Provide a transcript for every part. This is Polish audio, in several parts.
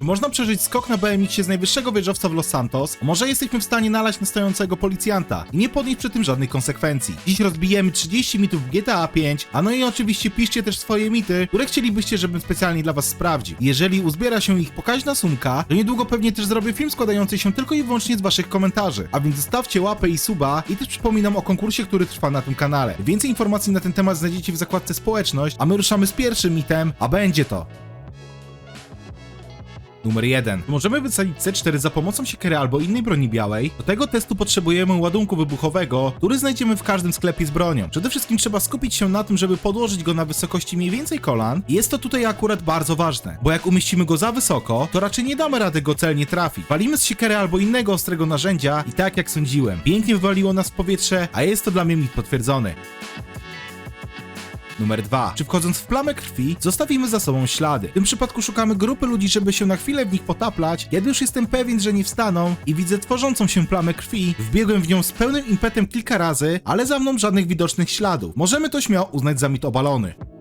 Można przeżyć skok na BMX-ie z najwyższego wieżowca w Los Santos, może jesteśmy w stanie nalać na stojącego policjanta i nie podnieść przy tym żadnych konsekwencji. Dziś rozbijemy 30 mitów w GTA 5, a no i oczywiście piszcie też swoje mity, które chcielibyście, żebym specjalnie dla was sprawdził. Jeżeli uzbiera się ich pokaźna sumka, to niedługo pewnie też zrobię film składający się tylko i wyłącznie z waszych komentarzy. A więc zostawcie łapę i suba i też przypominam o konkursie, który trwa na tym kanale. Więcej informacji na ten temat znajdziecie w zakładce społeczność, a my ruszamy z pierwszym mitem, a będzie to Numer 1. Możemy wysadzić C4 za pomocą siekiery albo innej broni białej. Do tego testu potrzebujemy ładunku wybuchowego, który znajdziemy w każdym sklepie z bronią. Przede wszystkim trzeba skupić się na tym, żeby podłożyć go na wysokości mniej więcej kolan. Jest to tutaj akurat bardzo ważne, bo jak umieścimy go za wysoko, to raczej nie damy rady go celnie trafić. Walimy z siekiery albo innego ostrego narzędzia i tak jak sądziłem, pięknie wywaliło nas w powietrze, a jest to dla mnie mit potwierdzony. Numer 2. Czy wchodząc w plamę krwi, zostawimy za sobą ślady? W tym przypadku szukamy grupy ludzi, żeby się na chwilę w nich potaplać. Kiedy już jestem pewien, że nie wstaną i widzę tworzącą się plamę krwi, wbiegłem w nią z pełnym impetem kilka razy, ale za mną żadnych widocznych śladów. Możemy to śmiało uznać za mit obalony.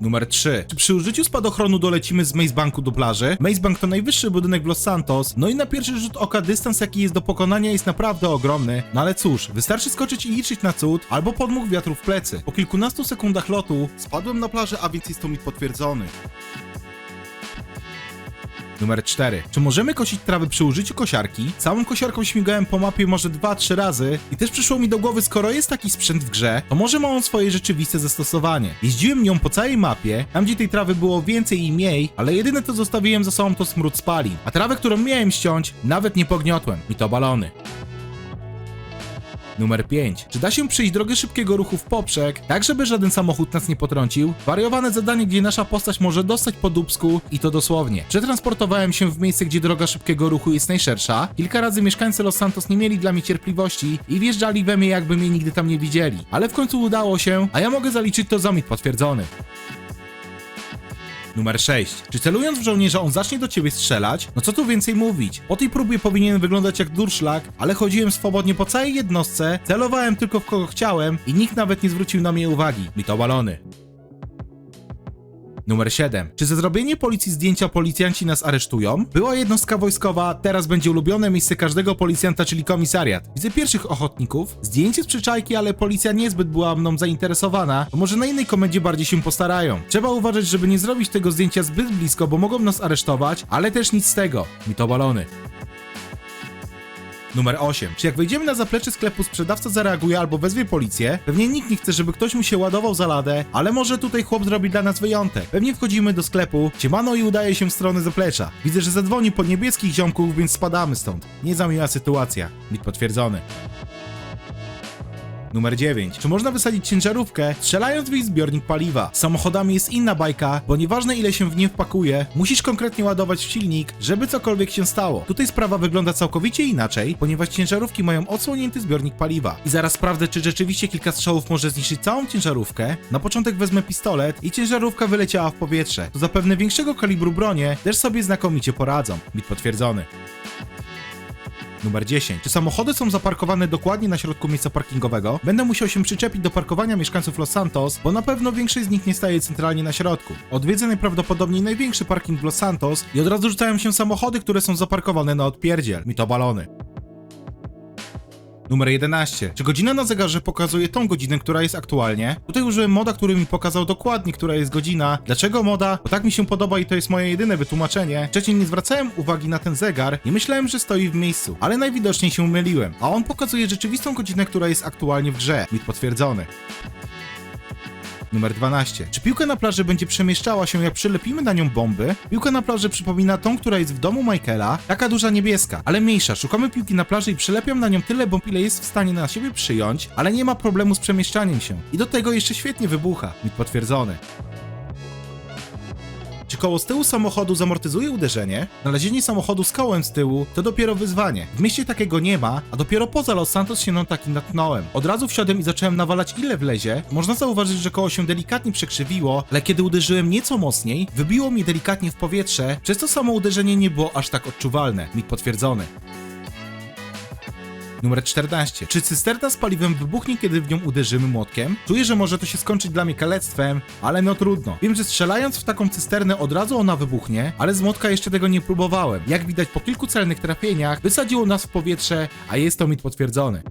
Numer 3. Czy przy użyciu spadochronu dolecimy z Maze Banku do plaży? Maze Bank to najwyższy budynek w Los Santos, no i na pierwszy rzut oka dystans jaki jest do pokonania jest naprawdę ogromny, no ale cóż, wystarczy skoczyć i liczyć na cud, albo podmuch wiatru w plecy. Po kilkunastu sekundach lotu spadłem na plażę, a więc jest to mit potwierdzony. Numer 4. Czy możemy kosić trawy przy użyciu kosiarki? Całą kosiarką śmigałem po mapie może 2-3 razy i też przyszło mi do głowy, skoro jest taki sprzęt w grze, to może ma on swoje rzeczywiste zastosowanie. Jeździłem nią po całej mapie, tam gdzie tej trawy było więcej i mniej, ale jedyne co zostawiłem za sobą to smród spalin, a trawę, którą miałem ściąć, nawet nie pogniotłem. Mi to balony. Numer 5. Czy da się przejść drogę szybkiego ruchu w poprzek, tak żeby żaden samochód nas nie potrącił? Wariowane zadanie, gdzie nasza postać może dostać po dubsku i to dosłownie. Przetransportowałem się w miejsce, gdzie droga szybkiego ruchu jest najszersza. Kilka razy mieszkańcy Los Santos nie mieli dla mnie cierpliwości i wjeżdżali we mnie, jakby mnie nigdy tam nie widzieli. Ale w końcu udało się, a ja mogę zaliczyć to za mit potwierdzony. Numer 6. Czy celując w żołnierza on zacznie do ciebie strzelać? No co tu więcej mówić? Po tej próbie powinien wyglądać jak durszlak, ale chodziłem swobodnie po całej jednostce, celowałem tylko w kogo chciałem i nikt nawet nie zwrócił na mnie uwagi. Mi to balony. Numer 7. Czy ze zrobienie policji zdjęcia policjanci nas aresztują? Była jednostka wojskowa, teraz będzie ulubione miejsce każdego policjanta, czyli komisariat. Widzę pierwszych ochotników. Zdjęcie z przyczajki, ale policja niezbyt była mną zainteresowana. To może na innej komendzie bardziej się postarają. Trzeba uważać, żeby nie zrobić tego zdjęcia zbyt blisko, bo mogą nas aresztować, ale też nic z tego. Mi to balony. Numer 8. Czy jak wejdziemy na zaplecze sklepu, sprzedawca zareaguje albo wezwie policję? Pewnie nikt nie chce, żeby ktoś mu się ładował za ladę, ale może tutaj chłop zrobi dla nas wyjątek. Pewnie wchodzimy do sklepu, ciemano i udaje się w stronę zaplecza. Widzę, że zadzwoni po niebieskich ziomków, więc spadamy stąd. Nie za miła sytuacja. Mit potwierdzony. Numer 9. Czy można wysadzić ciężarówkę, strzelając w jej zbiornik paliwa? Samochodami jest inna bajka, bo nieważne ile się w nie wpakuje, musisz konkretnie ładować w silnik, żeby cokolwiek się stało. Tutaj sprawa wygląda całkowicie inaczej, ponieważ ciężarówki mają odsłonięty zbiornik paliwa. I zaraz sprawdzę, czy rzeczywiście kilka strzałów może zniszczyć całą ciężarówkę. Na początek wezmę pistolet i ciężarówka wyleciała w powietrze. To zapewne większego kalibru bronie też sobie znakomicie poradzą. Mit potwierdzony. Numer 10. Czy samochody są zaparkowane dokładnie na środku miejsca parkingowego? Będę musiał się przyczepić do parkowania mieszkańców Los Santos, bo na pewno większość z nich nie staje centralnie na środku. Odwiedzę najprawdopodobniej największy parking w Los Santos i od razu rzucają się samochody, które są zaparkowane na odpierdziel. Mi to balony. Numer 11. Czy godzina na zegarze pokazuje tą godzinę, która jest aktualnie? Tutaj użyłem moda, który mi pokazał dokładnie, która jest godzina. Dlaczego moda? Bo tak mi się podoba i to jest moje jedyne wytłumaczenie. Wcześniej nie zwracałem uwagi na ten zegar i myślałem, że stoi w miejscu, ale najwidoczniej się myliłem. A on pokazuje rzeczywistą godzinę, która jest aktualnie w grze. Mit potwierdzony. Numer 12. Czy piłka na plaży będzie przemieszczała się jak przylepimy na nią bomby? Piłka na plaży przypomina tą, która jest w domu Michaela, taka duża niebieska, ale mniejsza. Szukamy piłki na plaży i przylepiam na nią tyle bomb, ile jest w stanie na siebie przyjąć, ale nie ma problemu z przemieszczaniem się. I do tego jeszcze świetnie wybucha. Mit potwierdzony. Czy koło z tyłu samochodu zamortyzuje uderzenie? Znalezienie samochodu z kołem z tyłu to dopiero wyzwanie. W mieście takiego nie ma, a dopiero poza Los Santos się na taki natknąłem. Od razu wsiadłem i zacząłem nawalać ile wlezie. Można zauważyć, że koło się delikatnie przekrzywiło, ale kiedy uderzyłem nieco mocniej, wybiło mnie delikatnie w powietrze, przez to samo uderzenie nie było aż tak odczuwalne. Mit potwierdzony. Numer 14. Czy cysterna z paliwem wybuchnie, kiedy w nią uderzymy młotkiem? Czuję, że może to się skończyć dla mnie kalectwem, ale no trudno. Wiem, że strzelając w taką cysternę od razu ona wybuchnie, ale z młotka jeszcze tego nie próbowałem. Jak widać po kilku celnych trafieniach, wysadziło nas w powietrze, a jest to mit potwierdzony.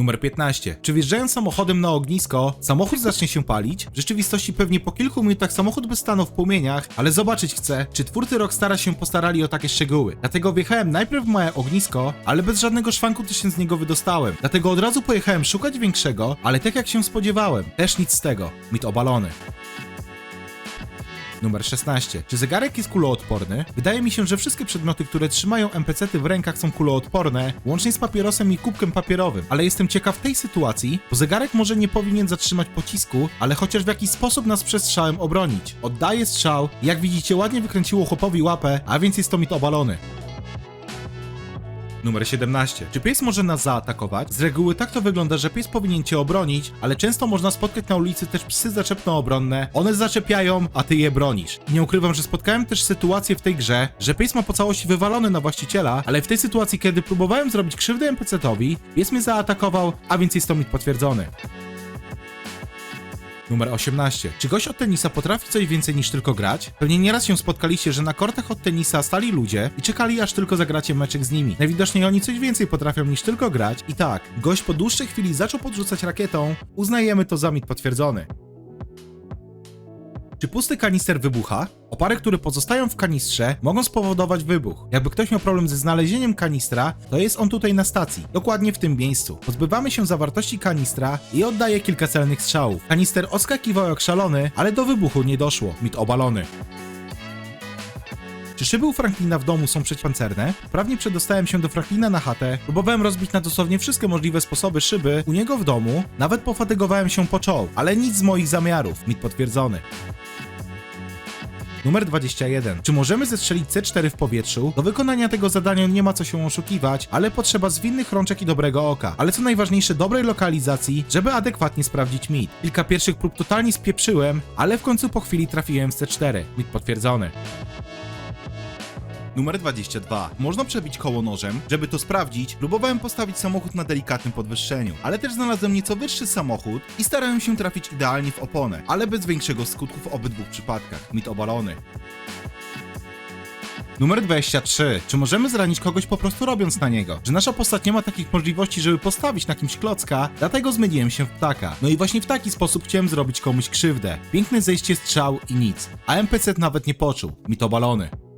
Numer 15. Czy wjeżdżając samochodem na ognisko, samochód zacznie się palić? W rzeczywistości pewnie po kilku minutach samochód by stanął w płomieniach, ale zobaczyć chcę, czy twórcy Rockstara się postarali o takie szczegóły. Dlatego wjechałem najpierw w małe ognisko, ale bez żadnego szwanku też się z niego wydostałem. Dlatego od razu pojechałem szukać większego, ale tak jak się spodziewałem, też nic z tego. Mit obalony. Numer 16. Czy zegarek jest kuloodporny? Wydaje mi się, że wszystkie przedmioty, które trzymają NPC-ty w rękach są kuloodporne, łącznie z papierosem i kubkiem papierowym. Ale jestem ciekaw tej sytuacji, bo zegarek może nie powinien zatrzymać pocisku, ale chociaż w jakiś sposób nas przed strzałem obronić. Oddaje strzał, jak widzicie ładnie wykręciło chłopowi łapę, a więc jest to mit obalony. Numer 17. Czy pies może nas zaatakować? Z reguły tak to wygląda, że pies powinien cię obronić, ale często można spotkać na ulicy też psy zaczepno-obronne. One zaczepiają, a ty je bronisz. Nie ukrywam, że spotkałem też sytuację w tej grze, że pies ma po całości wywalony na właściciela, ale w tej sytuacji, kiedy próbowałem zrobić krzywdę NPC-towi, pies mnie zaatakował, a więc jest to mit potwierdzony. Numer 18. Czy gość od tenisa potrafi coś więcej niż tylko grać? Pewnie nieraz się spotkaliście, że na kortach od tenisa stali ludzie i czekali aż tylko zagracie meczek z nimi. Najwidoczniej oni coś więcej potrafią niż tylko grać i tak, gość po dłuższej chwili zaczął podrzucać rakietą, uznajemy to za mit potwierdzony. Czy pusty kanister wybucha? Opary, które pozostają w kanistrze, mogą spowodować wybuch. Jakby ktoś miał problem ze znalezieniem kanistra, to jest on tutaj na stacji, dokładnie w tym miejscu. Pozbywamy się zawartości kanistra i oddaje kilka celnych strzałów. Kanister odskakiwał jak szalony, ale do wybuchu nie doszło. Mit obalony. Czy szyby u Franklina w domu są przeciwpancerne? Prawnie przedostałem się do Franklina na chatę, próbowałem rozbić na dosłownie wszystkie możliwe sposoby szyby u niego w domu, nawet pofatygowałem się po czoł, ale nic z moich zamiarów. Mit potwierdzony. Numer 21. Czy możemy zestrzelić C4 w powietrzu? Do wykonania tego zadania nie ma co się oszukiwać, ale potrzeba zwinnych rączek i dobrego oka. Ale co najważniejsze, dobrej lokalizacji, żeby adekwatnie sprawdzić mit. Kilka pierwszych prób totalnie spieprzyłem, ale w końcu po chwili trafiłem w C4. Mit potwierdzony. Numer 22. Można przebić koło nożem. Żeby to sprawdzić, próbowałem postawić samochód na delikatnym podwyższeniu, ale też znalazłem nieco wyższy samochód i starałem się trafić idealnie w oponę, ale bez większego skutku w obydwu przypadkach. Mit obalony. Numer 23. Czy możemy zranić kogoś po prostu robiąc na niego? Że nasza postać nie ma takich możliwości, żeby postawić na kimś klocka, dlatego zmieniłem się w ptaka. No i właśnie w taki sposób chciałem zrobić komuś krzywdę. Piękne zejście strzał i nic. A NPC nawet nie poczuł. Mit obalony.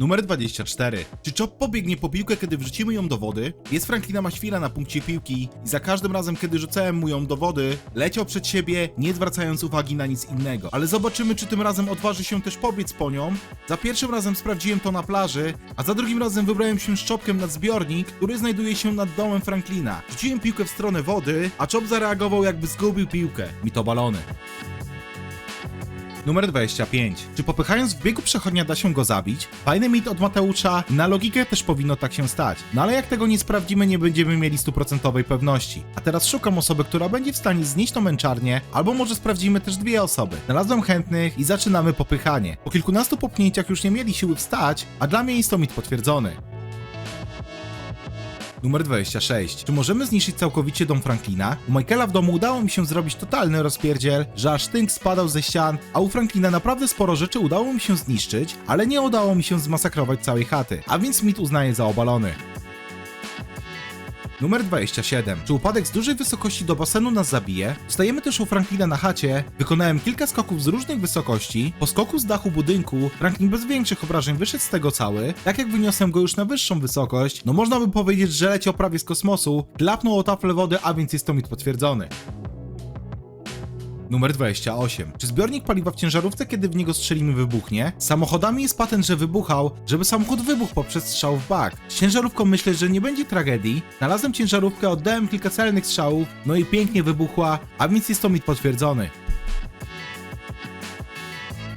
Numer 24. Czy Chop pobiegnie po piłkę, kiedy wrzucimy ją do wody? Jest Franklina Maświla na punkcie piłki i za każdym razem, kiedy rzucałem mu ją do wody, leciał przed siebie, nie zwracając uwagi na nic innego. Ale zobaczymy, czy tym razem odważy się też pobiec po nią. Za pierwszym razem sprawdziłem to na plaży, a za drugim razem wybrałem się z Chopkiem nad zbiornik, który znajduje się nad domem Franklina. Rzuciłem piłkę w stronę wody, a Chop zareagował jakby zgubił piłkę. Mi to balony. Numer 25. Czy popychając w biegu przechodnia da się go zabić? Fajny mit od Mateusza, na logikę też powinno tak się stać. No ale jak tego nie sprawdzimy, nie będziemy mieli stuprocentowej pewności. A teraz szukam osoby, która będzie w stanie znieść to męczarnię, albo może sprawdzimy też dwie osoby. Znalazłem chętnych i zaczynamy popychanie. Po kilkunastu popchnięciach już nie mieli siły wstać, a dla mnie jest to mit potwierdzony. Numer 26. Czy możemy zniszczyć całkowicie dom Franklina? U Michaela w domu udało mi się zrobić totalny rozpierdziel, że aż tynk spadał ze ścian, a u Franklina naprawdę sporo rzeczy udało mi się zniszczyć, ale nie udało mi się zmasakrować całej chaty, a więc mit uznaje za obalony. Numer 27. Czy upadek z dużej wysokości do basenu nas zabije? Stajemy też u Franklina na chacie. Wykonałem kilka skoków z różnych wysokości. Po skoku z dachu budynku Franklin bez większych obrażeń wyszedł z tego cały. Tak jak wyniosłem go już na wyższą wysokość, no można by powiedzieć, że leciał prawie z kosmosu. Klapnął o taflę wody, a więc jest to mit potwierdzony. Numer 28. Czy zbiornik paliwa w ciężarówce, kiedy w niego strzelimy, wybuchnie? Samochodami jest patent, że wybuchał, żeby samochód wybuchł poprzez strzał w bak. Z ciężarówką myślę, że nie będzie tragedii. Znalazłem ciężarówkę, oddałem kilka celnych strzałów, no i pięknie wybuchła, a więc jest to mit potwierdzony.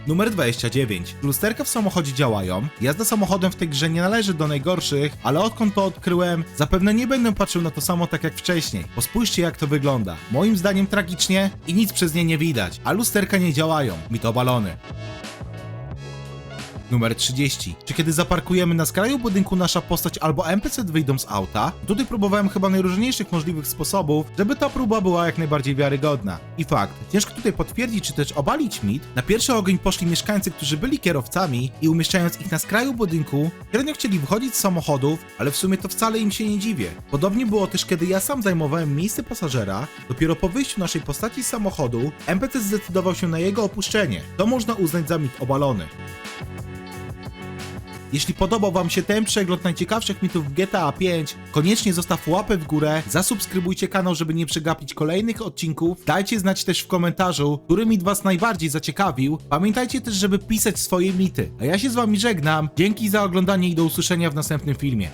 Numer 29. Lusterka w samochodzie działają. Jazda samochodem w tej grze nie należy do najgorszych, ale odkąd to odkryłem, zapewne nie będę patrzył na to samo tak jak wcześniej. Bo spójrzcie jak to wygląda. Moim zdaniem tragicznie i nic przez nie nie widać, a lusterka nie działają. Mi to balony. Numer 30. Czy kiedy zaparkujemy na skraju budynku nasza postać albo NPC wyjdą z auta? Tutaj próbowałem chyba najróżniejszych możliwych sposobów, żeby ta próba była jak najbardziej wiarygodna. I fakt, ciężko tutaj potwierdzić czy też obalić mit, na pierwszy ogień poszli mieszkańcy, którzy byli kierowcami i umieszczając ich na skraju budynku, średnio chcieli wychodzić z samochodów, ale w sumie to wcale im się nie dziwię. Podobnie było też kiedy ja sam zajmowałem miejsce pasażera, dopiero po wyjściu naszej postaci z samochodu, NPC zdecydował się na jego opuszczenie. To można uznać za mit obalony. Jeśli podobał Wam się ten przegląd najciekawszych mitów GTA 5, koniecznie zostaw łapę w górę, zasubskrybujcie kanał, żeby nie przegapić kolejnych odcinków, dajcie znać też w komentarzu, który mit Was najbardziej zaciekawił. Pamiętajcie też, żeby pisać swoje mity. A ja się z Wami żegnam, dzięki za oglądanie i do usłyszenia w następnym filmie.